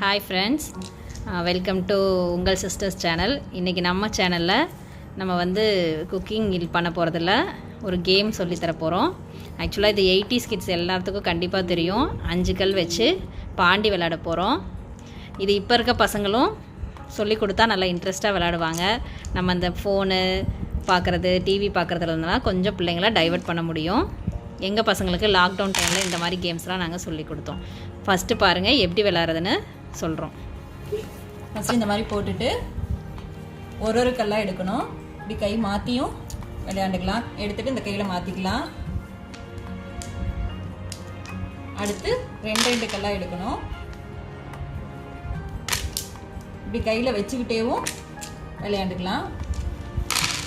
Hi friends welcome to உங்கள் sisters channel இன்றைக்கி நம்ம சேனலில் நம்ம வந்து குக்கிங் இது பண்ண போகிறதில்ல ஒரு கேம் சொல்லித்தர போகிறோம் ஆக்சுவலாக இது எயிட்டிஸ் கிட்ஸ் எல்லாத்துக்கும் கண்டிப்பாக தெரியும். அஞ்சு கல் வச்சு பாண்டி விளையாட போகிறோம் இது இப்போ இருக்க பசங்களும் சொல்லி கொடுத்தா நல்லா இன்ட்ரெஸ்ட்டாக விளையாடுவாங்க. நம்ம அந்த ஃபோனு பார்க்குறது டிவி பார்க்குறதுல இருந்தெல்லாம் கொஞ்சம் பிள்ளைங்கள டைவர்ட் பண்ண முடியும். எங்கள் பசங்களுக்கு லாக்டவுன் டைமில் இந்த மாதிரி கேம்ஸ்லாம் நாங்கள் சொல்லி கொடுத்தோம். ஃபஸ்ட்டு பாருங்கள் எப்படி விளாட்றதுன்னு சொல்கிறோம் ஃபஸ்ட்டு இந்த மாதிரி போட்டுட்டு ஒரு ஒரு கல்லாக எடுக்கணும். இப்படி கை மாற்றியும் விளையாண்டுக்கலாம். எடுத்துட்டு இந்த கையில் மாற்றிக்கலாம் அடுத்து ரெண்டு ரெண்டு கல்லாக எடுக்கணும். இப்படி கையில் வச்சுக்கிட்டேவும் விளையாண்டுக்கலாம்.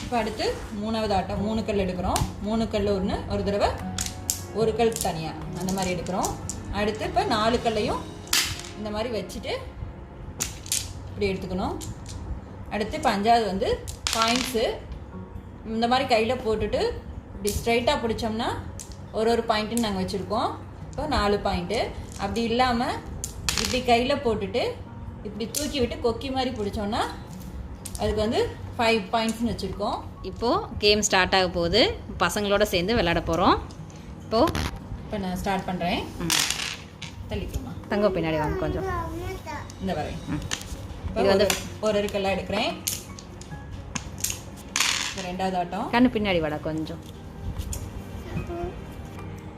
இப்போ அடுத்து மூணாவது ஆட்டம் மூணு கல் எடுக்கிறோம். மூணு கல் ஒன்று ஒரு தடவை ஒரு கல் தனியாக அந்த மாதிரி எடுக்கிறோம். அடுத்து இப்போ நாலு கல்லையும் இந்த மாதிரி வச்சுட்டு இப்படி எடுத்துக்கணும். அடுத்து இப்போ அஞ்சாவது வந்து பாயிண்ட்ஸு இந்த மாதிரி கையில் போட்டுட்டு இப்படி ஸ்ட்ரைட்டாக பிடிச்சோம்னா ஒரு ஒரு பாயிண்ட்டுன்னு நாங்கள் வச்சுருக்கோம். இப்போ நாலு பாயிண்ட்டு அப்படி இல்லாமல் இப்படி கையில் போட்டுட்டு இப்படி தூக்கி விட்டு கொக்கி மாதிரி பிடிச்சோன்னா அதுக்கு வந்து ஃபைவ் பாயிண்ட்ஸ்னு வச்சுருக்கோம். இப்போது கேம் ஸ்டார்ட் ஆக போகுது. பசங்களோட சேர்ந்து விளையாட போகிறோம் இப்போது இப்போ நான் ஸ்டார்ட் பண்ணுறேன் தள்ளிக்கலாமா தங்க பின்னாடி வாங்க கொஞ்சம். இந்த வரேன் இது வந்து ஒரு இருக்கெல்லாம் எடுக்கிறேன். ரெண்டாவது ஆட்டம். கண்ணு பின்னாடி வாடா கொஞ்சம்.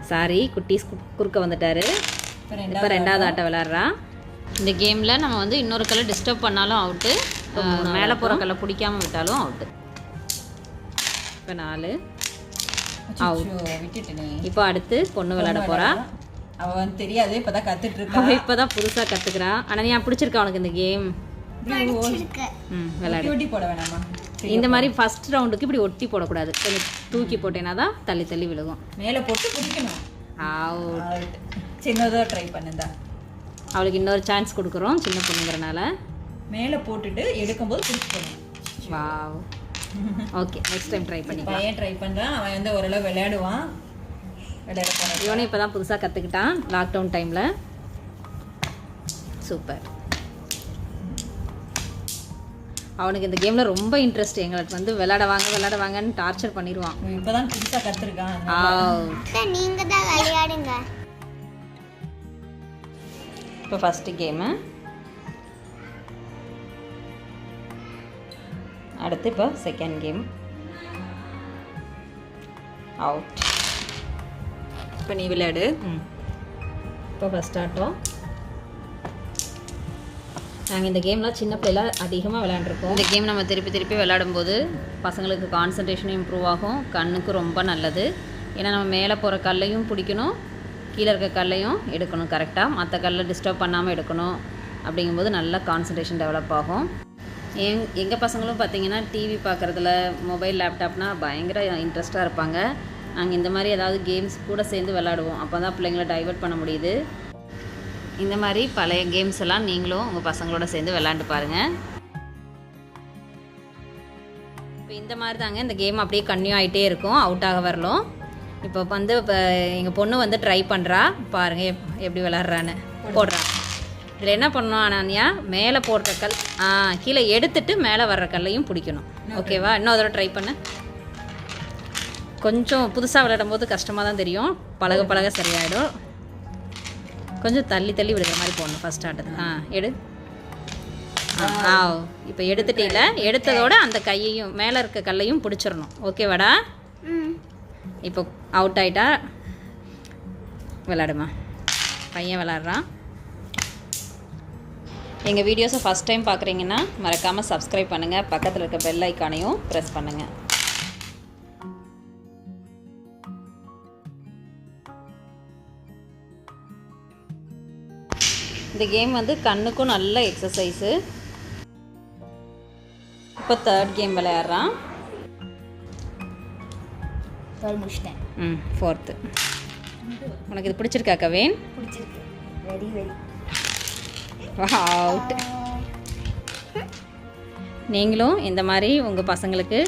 சாரி குட்டீஸ் கு- குறுக்க வந்துட்டாரு. இப்போ ரெண்டாவது ஆட்டம். விளாட்றா இந்த கேமில் நம்ம வந்து இன்னொரு கல்லை டிஸ்டர்ப் பண்ணாலும் அவுட்டு மேலே போகிற கல்லை பிடிக்காம விட்டாலும் அவுட்டு இப்போ நாலு. விட்டுட்டேனே. இப்போ அடுத்து பொண்ணு விளையாட போகிறா அவ வந்து தெரியாது இப்பதான் கத்துட்டு இருக்கா அவள் இப்போ தான் புதுசாக கற்றுக்குறா ஆனால் நீ பிடிச்சிருக்கா உனக்கு இந்த கேம் இப்படி ஓ- ம் விளையாடு. ஒட்டி போட வேணாமா? இந்த மாதிரி ஃபர்ஸ்ட் ரவுண்டுக்கு இப்படி ஒட்டி போடக்கூடாது. கொஞ்சம் தூக்கி போட்டேன்னா தான் தள்ளி தள்ளி விழுகும். மேல போட்டு குடிக்கணும் அவுட் சின்னதா ட்ரை பண்ணுதா? அவளுக்கு இன்னொரு சான்ஸ் கொடுக்குறோம் சின்ன பொண்ணுங்கிறனால. மேல போட்டுட்டு எடுக்கும்போது குடிக்கணும் wow okay next time try பண்ணி பையன் ட்ரை பண்றான் அவன் வந்து ஓரளவு விளையாடுவான். இவனும் இப்போ தான் புதுசாக கற்றுக்கிட்டான் லாக்டவுன் டைமில் சூப்பர் அவனுக்கு இந்த கேமில் ரொம்ப இன்ட்ரெஸ்ட் எங்களுக்கு வந்து விளையாட வாங்க விளையாட வாங்கன்னு டார்ச்சர் பண்ணிடுவான். இவன் இப்பதான் புதுசா கத்துருக்கான். ஆவ் நீங்க தான் விளையாடுங்க. இப்போ ஃபஸ்ட்டு கேமு அடுத்து இப்போ செகண்ட் கேம் அவுட் இப்போ நீ விளையாடு இப்போ ஃபஸ்ட் ஆட்டம். நாங்கள் இந்த கேம்லாம் சின்ன பிள்ளைல அதிகமாக விளையாண்டுருக்கோம். இந்த கேம் நம்ம திருப்பி திருப்பி விளையாடும்போது பசங்களுக்கு கான்சன்ட்ரேஷனும் இம்ப்ரூவ் ஆகும். கண்ணுக்கு ரொம்ப நல்லது. ஏன்னா நம்ம மேலே போகிற கல்லையும் பிடிக்கணும் கீழே இருக்க கல்லையும் எடுக்கணும் கரெக்டாக மற்ற கல்லை டிஸ்டர்ப் பண்ணாமல் எடுக்கணும் அப்படிங்கும்போது நல்லா கான்சன்ட்ரேஷன் டெவலப் ஆகும். எங் எங்கள் பசங்களும் பார்த்தீங்கன்னா டிவி பார்க்குறதுல மொபைல் லேப்டாப்னால் பயங்கர இன்ட்ரெஸ்ட்டாக இருப்பாங்க. நாங்கள் இந்த மாதிரி ஏதாவது கேம்ஸ் கூட சேர்ந்து விளாடுவோம் அப்போ தான் பிள்ளைங்கள டைவர்ட் பண்ண முடியுது. இந்த மாதிரி பழைய கேம்ஸ் எல்லாம் நீங்களும் உங்கள் பசங்களோட சேர்ந்து விளாண்டு பாருங்கள் இப்போ இந்த மாதிரி தாங்க இந்த கேம் அப்படியே கன்டினியூ ஆகிட்டே இருக்கும். அவுட் ஆக வரலும். இப்போ வந்து இப்போ எங்கள் பொண்ணு வந்து ட்ரை பண்ணுறா பாருங்கள் எப் எப்படி விளாட்றான்னு போடுறா. இதில் என்ன பண்ணணும் அனன்யா? மேலே போடுற கல் கீழே எடுத்துட்டு மேலே வர்ற கல்லையும் பிடிக்கணும். ஓகேவா இன்னும் தடவை ட்ரை பண்ணு. கொஞ்சம் புதுசாக விளையாடும் போது கஷ்டமாக தான் தெரியும். பழக பழக சரியாயிடும். கொஞ்சம் தள்ளி தள்ளி விடுற மாதிரி போடணும் ஃபஸ்ட் ஆட்டத்துக்கு ஆ எடு. ஆ, இப்போ எடுத்துட்டீல? எடுத்ததோட அந்த கையையும் மேலே இருக்க கல்லையும் பிடிச்சிடணும். ஓகேவாடா? ம். இப்போ அவுட் ஆயிட்டா? விளாடுமா பையன் விளாட்றான் எங்கள் வீடியோஸை ஃபஸ்ட் டைம் பார்க்குறீங்கன்னா மறக்காமல் சப்ஸ்கிரைப் பண்ணுங்கள் பக்கத்தில் இருக்க பெல் ஐக்கானையும் ப்ரெஸ் பண்ணுங்கள் இந்த கேம் வந்து கண்ணுக்கும் நல்ல எக்ஸசைஸு இப்போ தேர்ட் கேம் விளையாடுறான். முடிச்சிட்டேன். ம் ஃபோர்த்து உனக்கு இது பிடிச்சிருக்கா கவேன்? பிடிச்சிருக்கு. வெரி வெரி அவுட் நீங்களும் இந்த மாதிரி உங்கள் பசங்களுக்கு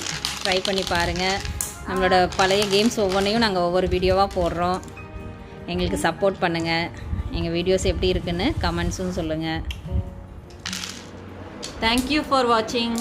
ட்ரை பண்ணி பாருங்கள் நம்மளோட பழைய கேம்ஸ் ஒவ்வொன்றையும் நாங்கள் ஒவ்வொரு வீடியோவாக போடுறோம். எங்களுக்கு சப்போர்ட் பண்ணுங்கள் எங்கள் வீடியோஸ் எப்படி இருக்குன்னு கமெண்ட்ஸும் சொல்லுங்கள் தேங்க்யூ ஃபார் வாட்சிங்